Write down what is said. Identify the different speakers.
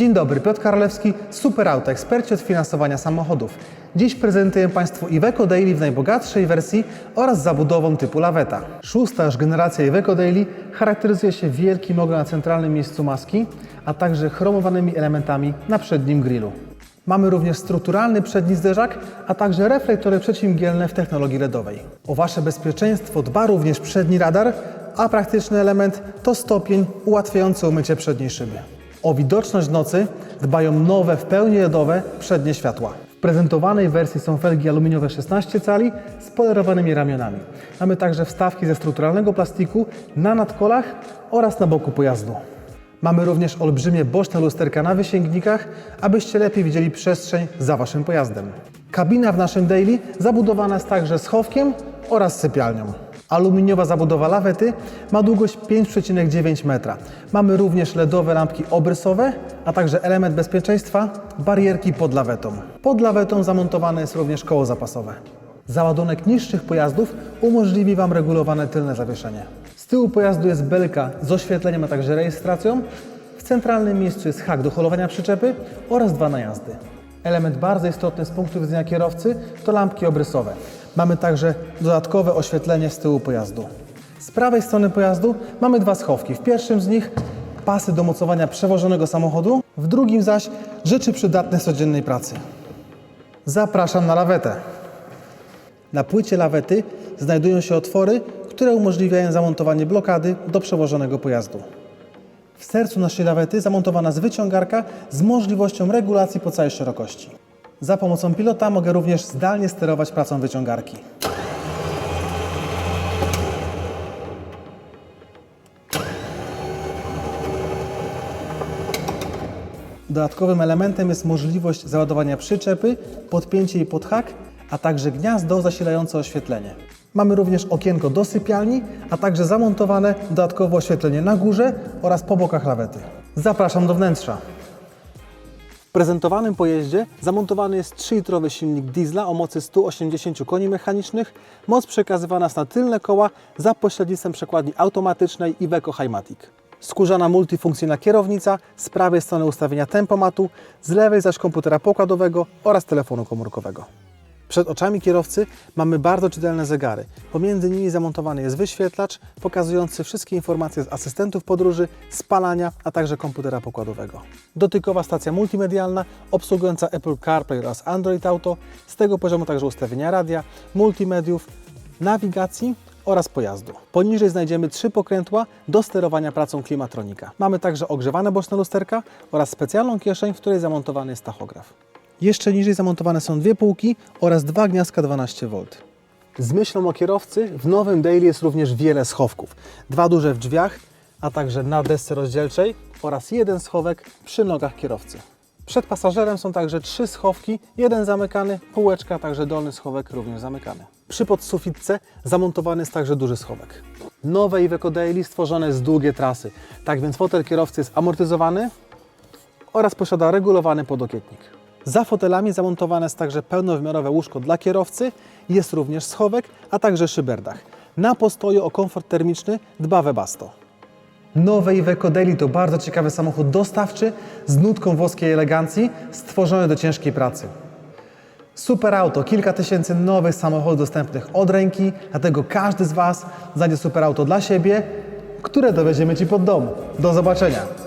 Speaker 1: Dzień dobry, Piotr Karolewski, Super Auto, eksperci od finansowania samochodów. Dziś prezentuję Państwu Iveco Daily w najbogatszej wersji oraz zabudową typu laweta. Szósta już generacja Iveco Daily charakteryzuje się wielkim logo na centralnym miejscu maski, a także chromowanymi elementami na przednim grillu. Mamy również strukturalny przedni zderzak, a także reflektory przeciwmgielne w technologii LEDowej. O Wasze bezpieczeństwo dba również przedni radar, a praktyczny element to stopień ułatwiający umycie przedniej szyby. O widoczność nocy dbają nowe, w pełni LEDowe przednie światła. W prezentowanej wersji są felgi aluminiowe 16 cali z polerowanymi ramionami. Mamy także wstawki ze strukturalnego plastiku na nadkolach oraz na boku pojazdu. Mamy również olbrzymie boczne lusterka na wysięgnikach, abyście lepiej widzieli przestrzeń za Waszym pojazdem. Kabina w naszym daily zabudowana jest także schowkiem oraz sypialnią. Aluminiowa zabudowa lawety ma długość 5,9 metra. Mamy również LEDowe lampki obrysowe, a także element bezpieczeństwa barierki pod lawetą. Pod lawetą zamontowane jest również koło zapasowe. Załadunek niższych pojazdów umożliwi Wam regulowane tylne zawieszenie. Z tyłu pojazdu jest belka z oświetleniem, a także rejestracją. W centralnym miejscu jest hak do holowania przyczepy oraz dwa najazdy. Element bardzo istotny z punktu widzenia kierowcy to lampki obrysowe. Mamy także dodatkowe oświetlenie z tyłu pojazdu. Z prawej strony pojazdu mamy dwa schowki. W pierwszym z nich pasy do mocowania przewożonego samochodu, w drugim zaś rzeczy przydatne codziennej pracy. Zapraszam na lawetę. Na płycie lawety znajdują się otwory, które umożliwiają zamontowanie blokady do przewożonego pojazdu. W sercu naszej lawety zamontowana jest wyciągarka z możliwością regulacji po całej szerokości. Za pomocą pilota mogę również zdalnie sterować pracą wyciągarki. Dodatkowym elementem jest możliwość załadowania przyczepy, podpięcie jej pod hak, a także gniazdo zasilające oświetlenie. Mamy również okienko do sypialni, a także zamontowane dodatkowe oświetlenie na górze oraz po bokach lawety. Zapraszam do wnętrza. W prezentowanym pojeździe zamontowany jest 3-litrowy silnik diesla o mocy 180 koni mechanicznych. Moc przekazywana jest na tylne koła za pośrednictwem przekładni automatycznej Iveco Highmatic. Skórzana multifunkcyjna kierownica, z prawej strony ustawienia tempomatu, z lewej zaś komputera pokładowego oraz telefonu komórkowego. Przed oczami kierowcy mamy bardzo czytelne zegary. Pomiędzy nimi zamontowany jest wyświetlacz pokazujący wszystkie informacje z asystentów podróży, spalania, a także komputera pokładowego. Dotykowa stacja multimedialna obsługująca Apple CarPlay oraz Android Auto. Z tego poziomu także ustawienia radia, multimediów, nawigacji oraz pojazdu. Poniżej znajdziemy trzy pokrętła do sterowania pracą klimatronika. Mamy także ogrzewane boczne lusterka oraz specjalną kieszeń, w której zamontowany jest tachograf. Jeszcze niżej zamontowane są dwie półki oraz dwa gniazdka 12V. Z myślą o kierowcy w nowym Daily jest również wiele schowków. Dwa duże w drzwiach, a także na desce rozdzielczej oraz jeden schowek przy nogach kierowcy. Przed pasażerem są także trzy schowki, jeden zamykany, półeczka, także dolny schowek również zamykany. Przy podsufitce zamontowany jest także duży schowek. Nowe Iveco Daily stworzone jest długie trasy, tak więc fotel kierowcy jest amortyzowany oraz posiada regulowany podokietnik. Za fotelami zamontowane jest także pełnowymiarowe łóżko dla kierowcy, jest również schowek, a także szyberdach. Na postoju o komfort termiczny dba Webasto. Nowe Iveco to bardzo ciekawy samochód dostawczy z nutką włoskiej elegancji, stworzony do ciężkiej pracy. Super auto, kilka tysięcy nowych samochodów dostępnych od ręki, dlatego każdy z Was znajdzie super auto dla siebie, które dowieziemy Ci pod dom. Do zobaczenia!